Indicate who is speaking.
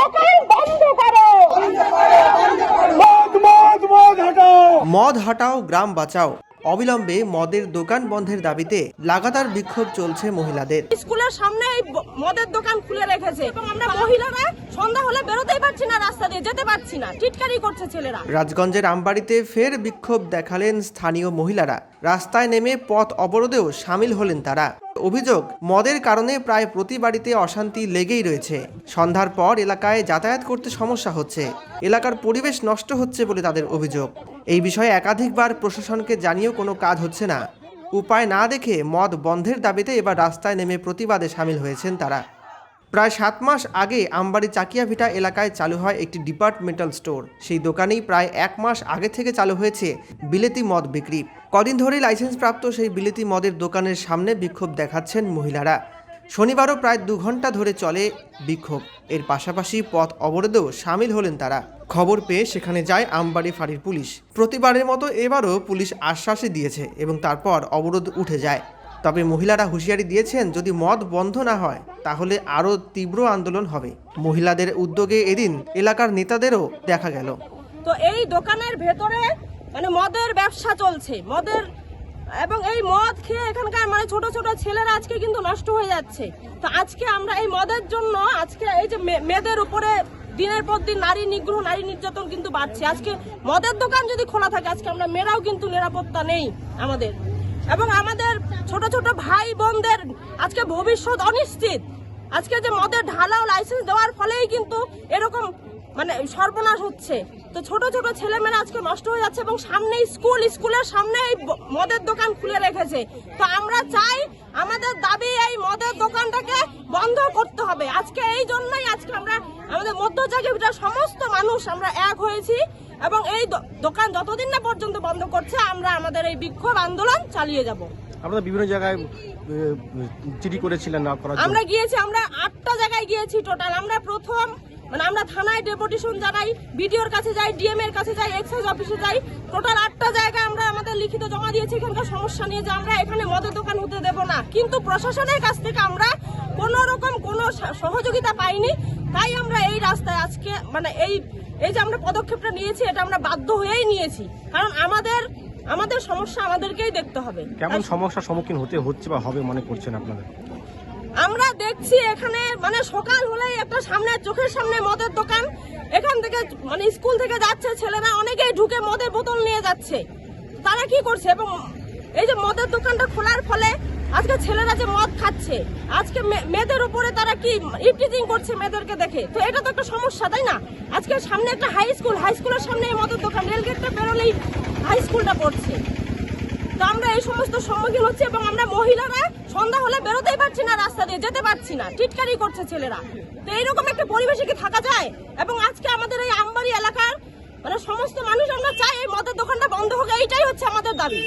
Speaker 1: দোকান বন্ধ করো।
Speaker 2: মদ মদ মদ হটাও।
Speaker 3: মদ হাটাও গ্রাম বাঁচাও। অবিলম্বে মদের দোকান বন্ধের দাবিতে লাগাতার বিক্ষোভ চলছে মহিলাদের।
Speaker 1: স্কুলের সামনে এই মদের দোকান খুলে রেখেছে। এবং আমরা মহিলারা সন্ধ্যা হলে বেরোতেই পারছি না রাস্তা দিয়ে যেতে পারছি না। টিটকারি করছে ছেলেরা।
Speaker 3: রাজগঞ্জের আমবাড়িতে ফের বিক্ষোভ দেখালেন স্থানীয় মহিলারা। রাস্তায় নেমে পথ অবরোধেও সামিল হলেন তারা। অভিযোগ, মদের কারণে প্রায় প্রতি বাড়িতে অশান্তি লেগেই রয়েছে। সন্ধ্যার পর এলাকায় যাতায়াত করতে সমস্যা হচ্ছে। এলাকার পরিবেশ নষ্ট হচ্ছে বলে তাদের অভিযোগ। এই বিষয়ে একাধিকবার প্রশাসনকে জানিয়েও কোনো কাজ হচ্ছে না। উপায় না দেখে মদ বন্ধের দাবিতে এবার রাস্তায় নেমে প্রতিবাদে সামিল হয়েছেন তারা। প্রায় সাত মাস আগে আমবাড়ি চাকিয়াভিটা এলাকায় চালু হয় একটি ডিপার্টমেন্টাল স্টোর। সেই দোকানেই প্রায় এক মাস আগে থেকে চালু হয়েছে বিলেতি মদ বিক্রি। কদিন ধরেই লাইসেন্সপ্রাপ্ত সেই বিলেতি মদের দোকানের সামনে বিক্ষোভ দেখাচ্ছেন মহিলারা। শনিবারও প্রায় দু ঘণ্টা ধরে চলে বিক্ষোভ। এর পাশাপাশি পথ অবরোধেও সামিল হলেন তারা। খবর পেয়ে সেখানে যায় আমবাড়ি ফাঁড়ির পুলিশ। প্রতিবারের মতো এবারও পুলিশ আশ্বাসই দিয়েছে এবং তারপর অবরোধ উঠে যায়। তবে মহিলারা হুঁশিয়ারি দিয়েছেন, যদি মদ বন্ধ না হয়, তাহলে আরও তীব্র আন্দোলন হবে। মহিলাদের উদ্যোগে এদিন এলাকার নেতাদেরও দেখা গেল।
Speaker 1: তো এই দোকানের ভেতরে মানে মদের ব্যবসা চলছে, মদের এবং এই মদ খেয়ে এখানকার মানে ছোট ছোট ছেলেরা আজকে কিন্তু নষ্ট হয়ে যাচ্ছে। তো আজকে আমরা এই মদের জন্য আজকে এই যে মেয়েদের উপরে দিনের পর দিন নারী নিগ্রহ, নারী নির্যাতন কিন্তু বাড়ছে। আজকে মদের দোকান যদি খোলা থাকে, আজকে আমরা মেয়েরাও কিন্তু নিরাপত্তা নেই আমাদের। এবং আমাদের ছোট ছোট ভাই বোনদের আজকে ভবিষ্যৎ অনিশ্চিত। আজকে যে মদের ঢালাও লাইসেন্স দেওয়ার ফলেই কিন্তু এরকম মানে সর্বনাশ হচ্ছে। তো ছোট ছোট ছেলেমেয়েরা আজকে নষ্ট হয়ে যাচ্ছে এবং সামনে স্কুল স্কুলের সামনে এই মদের দোকান খুলে রেখেছে। তো আমরা চাই আমাদের দাবি এই মদের দোকানটাকে বন্ধ করতে হবে। আজকে এই জন্যই আজকে আমরা আমাদের মধ্যজাগিটার সমস্ত মানুষ আমরা এক হয়েছি এবং এই দোকান যতদিন না পর্যন্ত বন্ধ করছে আমরা আমাদের এই বিক্ষোভ আন্দোলন চালিয়ে যাব।
Speaker 4: আমরা বিভিন্ন জায়গায় চিঠি করেছিলেন
Speaker 1: আমরা গিয়েছি আমরা আটটা জায়গায় গিয়েছি টোটাল আমরা প্রথম মানে আমরা থানায় ডেপুটেশন জানাই বিডিওর কাছে যাই ডিএম এর কাছে যাই এক্সাইজ অফিসে যাই। টোটাল আটটা জায়গায় আমরা আমাদের লিখিত জমা দিয়েছি এখানকার সমস্যা নিয়ে যে আমরা এখানে মদের দোকান হতে দেব না। কিন্তু প্রশাসনের কাছ থেকে আমরা কোনো রকম কোনো সহযোগিতা পাইনি। তাই আমরা এই রাস্তায় আজকে মানে এই এই যে আমরা পদক্ষেপটা নিয়েছি এটা আমরা বাধ্য হয়েই নিয়েছি। কারণ আমাদের আমাদের সমস্যা আমাদেরকেই দেখতে হবে।
Speaker 4: কেমন সমস্যার সম্মুখীন হতে হচ্ছে বা হবে মনে করছেন আপনাদের
Speaker 1: আমরা দেখছি এখানে মানে সকাল হলেই একটা সামনে, চোখের সামনে মদের দোকান। এখান থেকে মানে স্কুল থেকে যাচ্ছে ছেলেরা, অনেকেই ঢুকে মদের বোতল নিয়ে যাচ্ছে। তারা কি করছে? এবং এই যে মদের দোকানটা খোলার ফলে আজকে ছেলেরা যে মদ খাচ্ছে, আজকে মেয়েদের উপরে তারা কি ইপটিজিং করছে মেয়েদেরকে দেখে? তো এটা তো একটা সমস্যা, তাই না? আজকে সামনে একটা হাই স্কুল হাই স্কুলের সামনে মদের দোকান, রেলগেটটা বেরোলেই হাই স্কুলটা পড়ছে। তো আমরা এই সমস্ত সম্মুখীন হচ্ছে এবং আমরা মহিলারা সন্ধ্যা হলে বেরোতেই পারছি না রাস্তা দিয়ে, যেতে পারছি না। টিটকারি করছে ছেলেরা। তো এইরকম একটা পরিবেশে কি থাকা যায়? এবং আজকে আমাদের এই আমবাড়ি এলাকার মানে সমস্ত মানুষ আমরা চাই এই মদের দোকানটা বন্ধ হোক, এইটাই হচ্ছে আমাদের দাবি।